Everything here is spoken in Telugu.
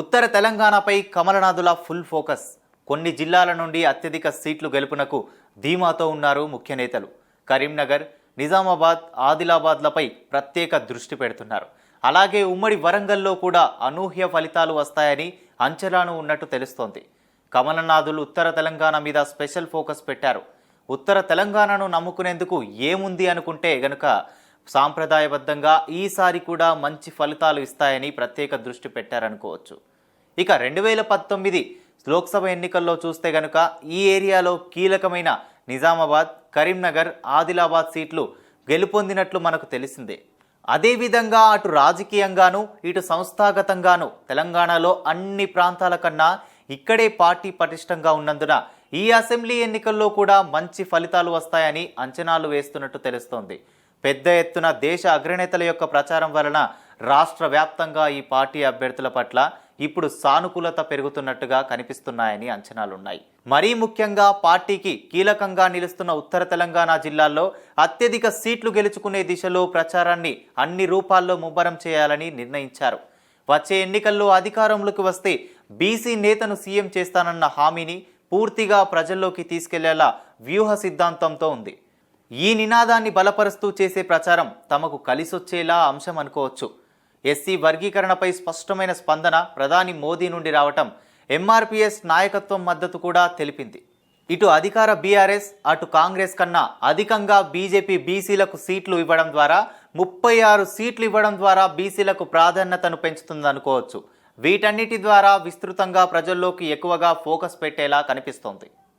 ఉత్తర తెలంగాణపై కమలనాథుల ఫుల్ ఫోకస్. కొన్ని జిల్లాల నుండి అత్యధిక సీట్లు గెలుపునకు ధీమాతో ఉన్నారు ముఖ్య నేతలు. కరీంనగర్ నిజామాబాద్ ఆదిలాబాద్లపై ప్రత్యేక దృష్టి పెడుతున్నారు. అలాగే ఉమ్మడి వరంగల్లో కూడా అనూహ్య ఫలితాలు వస్తాయని అంచనాను ఉన్నట్టు తెలుస్తోంది. కమలనాథులు ఉత్తర తెలంగాణ మీద స్పెషల్ ఫోకస్ పెట్టారు. ఉత్తర తెలంగాణను నమ్ముకునేందుకు ఏముంది అనుకుంటే గనుక సాంప్రదాయబద్ధంగా ఈసారి కూడా మంచి ఫలితాలు ఇస్తాయని ప్రత్యేక దృష్టి పెట్టారనుకోవచ్చు. ఇక రెండు వేల పంతొమ్మిది లోక్సభ ఎన్నికల్లో చూస్తే గనుక ఈ ఏరియాలో కీలకమైన నిజామాబాద్ కరీంనగర్ ఆదిలాబాద్ సీట్లు గెలుపొందినట్లు మనకు తెలిసిందే. అదేవిధంగా అటు రాజకీయంగాను ఇటు సంస్థాగతంగాను తెలంగాణలో అన్ని ప్రాంతాల కన్నా ఇక్కడే పార్టీ పటిష్టంగా ఉన్నందున ఈ అసెంబ్లీ ఎన్నికల్లో కూడా మంచి ఫలితాలు వస్తాయని అంచనాలు వేస్తున్నట్టు తెలుస్తోంది. పెద్ద ఎత్తున దేశ అగ్రనేతల యొక్క ప్రచారం వలన రాష్ట్ర వ్యాప్తంగా ఈ పార్టీ అభ్యర్థుల పట్ల ఇప్పుడు సానుకూలత పెరుగుతున్నట్టుగా కనిపిస్తున్నాయని అంచనాలున్నాయి. మరీ ముఖ్యంగా పార్టీకి కీలకంగా నిలుస్తున్న ఉత్తర తెలంగాణ జిల్లాల్లో అత్యధిక సీట్లు గెలుచుకునే దిశలో ప్రచారాన్ని అన్ని రూపాల్లో ముమ్మరం చేయాలని నిర్ణయించారు. వచ్చే ఎన్నికల్లో అధికారంలోకి వస్తే బీసీ నేతను సీఎం చేస్తానన్న హామీని పూర్తిగా ప్రజల్లోకి తీసుకెళ్ళేలా వ్యూహ సిద్ధాంతంతో ఉంది. ఈ నినాదాన్ని బలపరుస్తూ చేసే ప్రచారం తమకు కలిసొచ్చేలా అంశం అనుకోవచ్చు. ఎస్సీ వర్గీకరణపై స్పష్టమైన స్పందన ప్రధాని మోదీ నుండి రావటం ఎంఆర్పిఎస్ నాయకత్వం మద్దతు కూడా తెలిపింది. ఇటు అధికార బీఆర్ఎస్ అటు కాంగ్రెస్ కన్నా అధికంగా బీజేపీ బీసీలకు సీట్లు ఇవ్వడం ద్వారా ముప్పై ఆరు సీట్లు ఇవ్వడం ద్వారా బీసీలకు ప్రాధాన్యతను పెంచుతుందనుకోవచ్చు వీటన్నిటి ద్వారా విస్తృతంగా ప్రజల్లోకి ఎక్కువగా ఫోకస్ పెట్టేలా కనిపిస్తోంది.